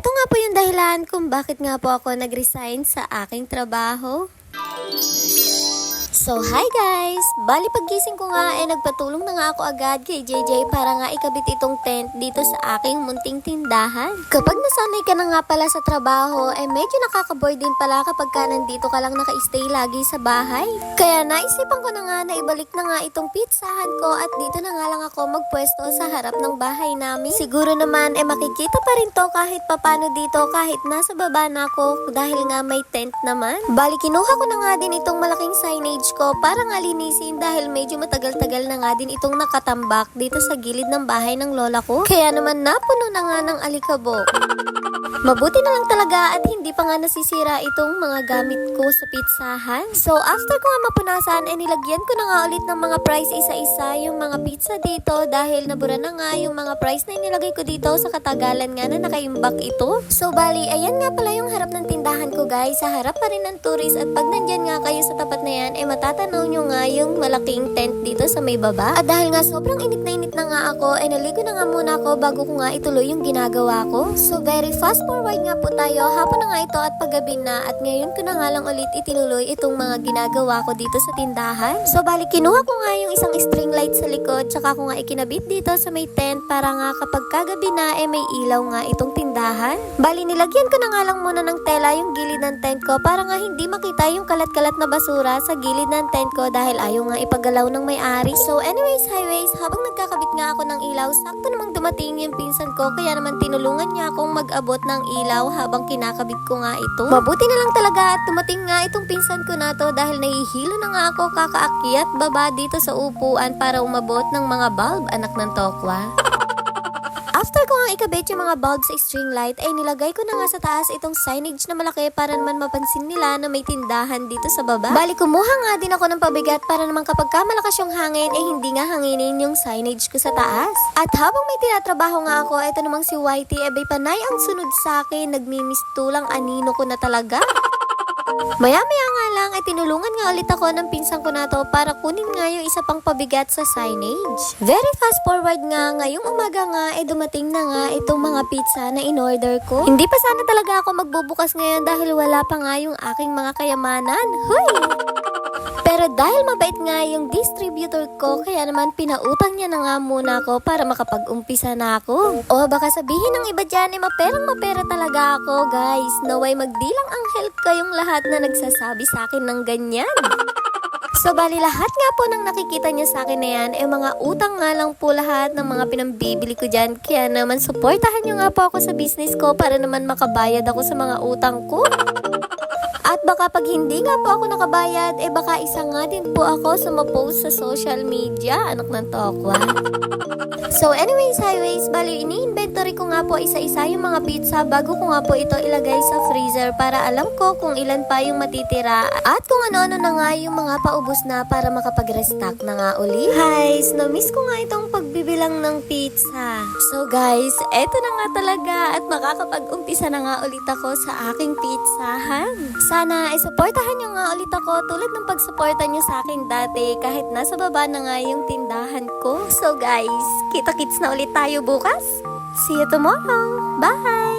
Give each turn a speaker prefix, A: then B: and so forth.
A: Ito nga po yung dahilan kung bakit nga po ako nag-resign sa aking trabaho. So, hi guys! Bali paggising ko nga ay nagpatulong na nga ako agad kay JJ para nga ikabit itong tent dito sa aking munting tindahan. Kapag nasanay ka na nga pala sa trabaho, ay medyo nakakaboy din pala kapag ka nandito ka lang naka-stay lagi sa bahay. Kaya naisipan ko na nga na ibalik na nga itong pizzahan ko at dito na nga lang ako magpwesto sa harap ng bahay namin. Siguro naman ay makikita pa rin to kahit papano dito kahit nasa baba na ako dahil nga may tent naman. Bali kinuha ko na nga din itong malaking signage ko para nga linisin dahil medyo matagal-tagal na nga din itong nakatambak dito sa gilid ng bahay ng lola ko. Kaya naman napuno na nga ng alikabok. Mabuti na lang talaga at hindi pa nga nasisira itong mga gamit ko sa pizzahan. So after ko nga mapunasan, eh nilagyan ko na nga ulit ng mga price isa-isa yung mga pizza dito dahil nabura na nga yung mga price na inilagay ko dito sa katagalan nga na nakaimbak ito. So bali, ayan nga pala yung harap ng tindahan ko guys. Sa harap pa rin ng tourist at pag nandyan nga kayo sa tapat na yan, eh matatanaw nyo nga yung malaking tent dito sa may baba. At dahil nga sobrang init na init na nga ako, eh naligo na nga muna ako bago ko nga ituloy yung ginagawa ko. So very fast forward nga po tayo. Hapon na nga ito at paggabi na at ngayon ko na nga lang ulit itinuloy itong mga ginagawa ko dito sa tindahan. So bali kinuha ko nga yung isang string light sa likod tsaka ko nga ikinabit dito sa may tent para nga kapag kagabi na eh may ilaw nga itong tindahan. Bali nilagyan ko na nga lang muna ng tela yung gilid ng tent ko para nga hindi makita yung kalat-kalat na basura sa gilid ng tent ko dahil ayaw nga ipagalaw ng may-ari. So anyways, highways, habang nagkakabit nga ako ng ilaw, sakto namang dumating yung pinsan ko kaya naman tinulungan niya akong mag-abot ng ilaw habang kinakabit ko nga ito. Mabuti na lang talaga at dumating nga itong pinsan ko na to dahil nahihilo na nga ako kakaakyat baba dito sa upuan para umabot ng mga bulb anak ng tokwa. After ko nga ikabit yung mga bulb sa string light, ay nilagay ko na nga sa taas itong signage na malaki para naman mapansin nila na may tindahan dito sa baba. Bali, kumuha nga din ako ng pabigat para naman kapag ka malakas yung hangin, eh hindi nga hanginin yung signage ko sa taas. At habang may tinatrabaho nga ako, eto namang si Whitey, ebay panay ang sunod sa akin, nagmimistulang anino ko na talaga. Maya-maya nga lang ay tinulungan nga ulit ako ng pinsan ko na to para kunin nga yung isa pang pabigat sa signage. Very fast forward nga, ngayong umaga nga ay dumating na nga itong mga pizza na in-order ko. Hindi pa sana talaga ako magbubukas ngayon dahil wala pa nga yung aking mga kayamanan. Huy! Pero dahil mabait nga yung distributor ko, kaya naman pinautang niya na nga muna ako para makapag-umpisa na ako. O baka sabihin ng iba dyan, eh maperang mapera talaga ako, guys. Naway magdilang ang help kayong lahat na nagsasabi sa akin ng ganyan. So, bali lahat nga po ng nakikita niya sa akin na yan, eh mga utang nga lang po lahat ng mga pinambibili ko dyan. Kaya naman, supportahan niyo nga po ako sa business ko para naman makabayad ako sa mga utang ko. At baka pag hindi nga po ako nakabayad, eh baka isa nga din po ako sa ma-post sa social media, anak ng tokwa. So anyways, highways, bali ini-inventory ko nga po isa-isa yung mga pizza bago ko nga po ito ilagay sa freezer para alam ko kung ilan pa yung matitira at kung ano-ano na nga yung mga paubos na para makapag-restock na nga uli. Guys, na-miss ko nga itong pagbibilang ng pizza. So guys, eto na nga talaga at makakapag-umpisa na nga ulit ako sa aking pizzahan. Sana isuportahan nyo nga ulit ako tulad ng pagsuporta nyo sa akin dati kahit nasa baba na nga yung tindahan ko. So guys, kita-kits na ulit tayo bukas. See you tomorrow. Bye!